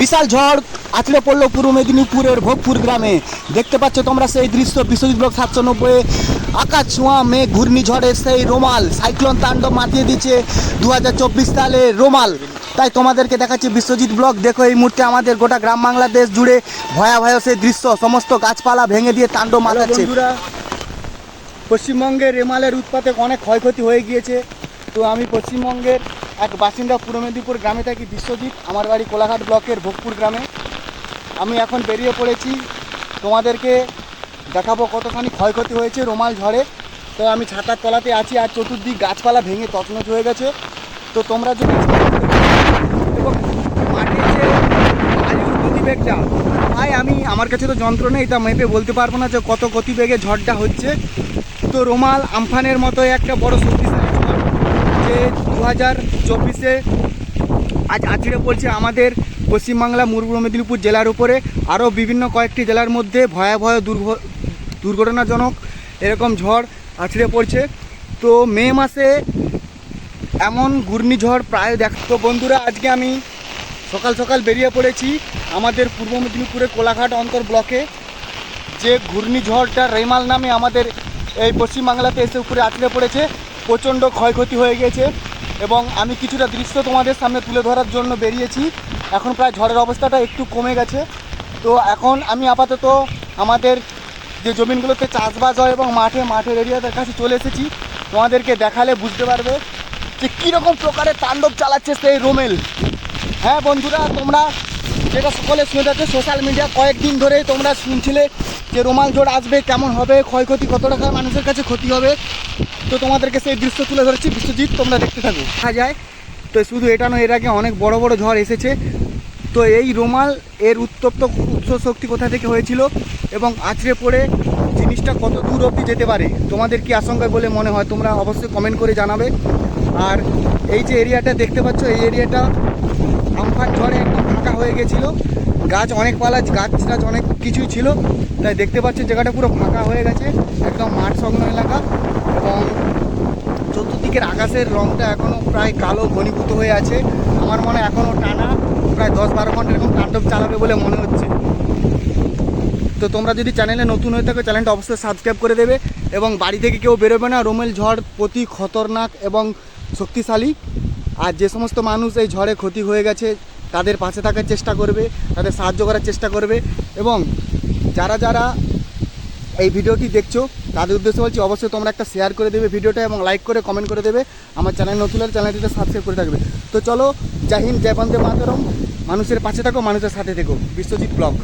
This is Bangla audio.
বিশাল ঝড় আছড়ে পড়ল পূর্ব মেদিনীপুরের ভোগপুর গ্রামে। দেখতে পাচ্ছ তোমরা সেই দৃশ্য বিশ্বজিৎ ব্লক সাতশো নব্বই আকাশ ছোঁয়া মেঘ ঘূর্ণিঝড়ের সেই রোমাল সাইক্লোন তাণ্ডব মাতিয়ে দিচ্ছে দু হাজার চব্বিশ সালে রোমাল। তাই তোমাদেরকে দেখাচ্ছি বিশ্বজিৎ ব্লক। দেখো এই মুহূর্তে আমাদের গোটা গ্রাম বাংলাদেশ জুড়ে ভয়াবহ সেই দৃশ্য সমস্ত গাছপালা ভেঙে দিয়ে তাণ্ডব মাতাচ্ছে। পশ্চিমবঙ্গের রেমালের উৎপাতে অনেক ক্ষয়ক্ষতি হয়ে গিয়েছে। তো আমি পশ্চিমবঙ্গের এক বাসিন্দা পূর্ব মেদিনীপুর গ্রামে থাকি বিশ্বজিৎ, আমার বাড়ি কোলাঘাট ব্লকের ভোগপুর গ্রামে। আমি এখন বেরিয়ে পড়েছি। তোমাদেরকে দেখাবো কতখানি ক্ষয়ক্ষতি হয়েছে রোমাল ঝড়ে। তো আমি ছাতার তলাতে আছি, আর চতুর্দিক গাছপালা ভেঙে তছনছ হয়ে গেছে। তো তোমরা যদি এবং মাটির যে গতিবেগটা তাই আমি, আমার কাছে তো যন্ত্র নেই, তা মেপে বলতে পারব না যে কত গতিবেগে ঝড়টা হচ্ছে। তো রোমাল আমফানের মতো একটা বড় শক্তিশালী যে দু হাজার চব্বিশে আজ আছড়ে পড়ছে আমাদের পশ্চিমবাংলা পূর্ব মেদিনীপুর জেলার উপরে আরও বিভিন্ন কয়েকটি জেলার মধ্যে ভয়াবহ দুর্ঘ, দুর্ঘটনাজনক এরকম ঝড় আছড়ে পড়ছে। তো মে মাসে এমন ঘূর্ণিঝড় প্রায় দেখ, তো বন্ধুরা আজকে আমি সকাল সকাল বেরিয়ে পড়েছি আমাদের পূর্ব মেদিনীপুরের কোলাঘাট অন্তর ব্লকে। যে ঘূর্ণিঝড়টা রেমাল নামে আমাদের এই পশ্চিমবাংলাতে এসে উপরে আছড়ে পড়েছে। প্রচণ্ড ক্ষয়ক্ষতি হয়ে গেছে এবং আমি কিছুটা দৃশ্য তোমাদের সামনে তুলে ধরার জন্য বেরিয়েছি। এখন প্রায় ঝড়ের অবস্থাটা একটু কমে গেছে। তো এখন আমি আপাতত আমাদের যে জমিনগুলোতে চাষবাস হয় এবং মাঠে, মাঠের এরিয়াদের কাছে চলে এসেছি। তোমাদেরকে দেখালে বুঝতে পারবে যে কীরকম প্রকারের তাণ্ডব চালাচ্ছে সেই রোমেল। হ্যাঁ বন্ধুরা, তোমরা যেটা সকলে শুনে যাচ্ছে সোশ্যাল মিডিয়া কয়েকদিন ধরেই তোমরা শুনছিলে যে রোমাল ঝড় আসবে, কেমন হবে, ক্ষয়ক্ষতি কত টাকা মানুষের কাছে ক্ষতি হবে। তো তোমাদেরকে সেই দৃশ্য তুলে ধরেছি। বিশ্বজিৎ, তোমরা দেখতে থাকো। দেখা যায়, তো শুধু এটা নয়, এর আগে অনেক বড় বড় ঝড় এসেছে। তো এই রোমাল, এর উত্তপ্ত উৎস শক্তি কোথা থেকে হয়েছিল এবং আছড়ে পড়ে জিনিসটা কত দূর অবধি যেতে পারে, তোমাদের কি আশঙ্কা বলে মনে হয়? তোমরা অবশ্যই কমেন্ট করে জানাবে। আর এই যে এরিয়াটা দেখতে পাচ্ছ, এই এরিয়াটা আমফান ঝড়ে একদম ফাঁকা হয়ে গেছিল। গাছ অনেক পালা, গাছ টাছ অনেক কিছুই ছিল। তাই দেখতে পাচ্ছ, জায়গাটা পুরো ফাঁকা হয়ে গেছে। একদম মাঠ সংলগ্ন এলাকা। চতুর্দিকের আকাশের রংটা এখনও প্রায় কালো ঘনীভূত হয়ে আছে। আমার মনে এখনও টানা প্রায় দশ বারো ঘণ্টা এরকম তাণ্ডব চালাবে বলে মনে হচ্ছে। তো তোমরা যদি চ্যানেলে নতুন হয়ে থাকো, চ্যানেলটা অবশ্যই সাবস্ক্রাইব করে দেবে এবং বাড়ি থেকে কেউ বেরোবে না। রোমেল ঝড় প্রতি খতরনাক এবং শক্তিশালী। আর যে সমস্ত মানুষ এই ঝড়ে ক্ষতি হয়ে গেছে, তাদের পাশে থাকার চেষ্টা করবে, তাদের সাহায্য করার চেষ্টা করবে এবং যারা যারা এই ভিডিওটি দেখছ, তাদের উদ্দেশ্যে বলছি অবশ্যই তোমরা একটা শেয়ার করে দেবে ভিডিওটা এবং লাইক করে কমেন্ট করে দেবে। আমার চ্যানেল নতুন চ্যানেলটিতে সাবস্ক্রাইব করে থাকবে তো চলো জাহিন জয় বন্দে মাতরম। মানুষের পাশে থাকো, মানুষের সাথে থেকো। বিশ্বজিৎ ব্লগ।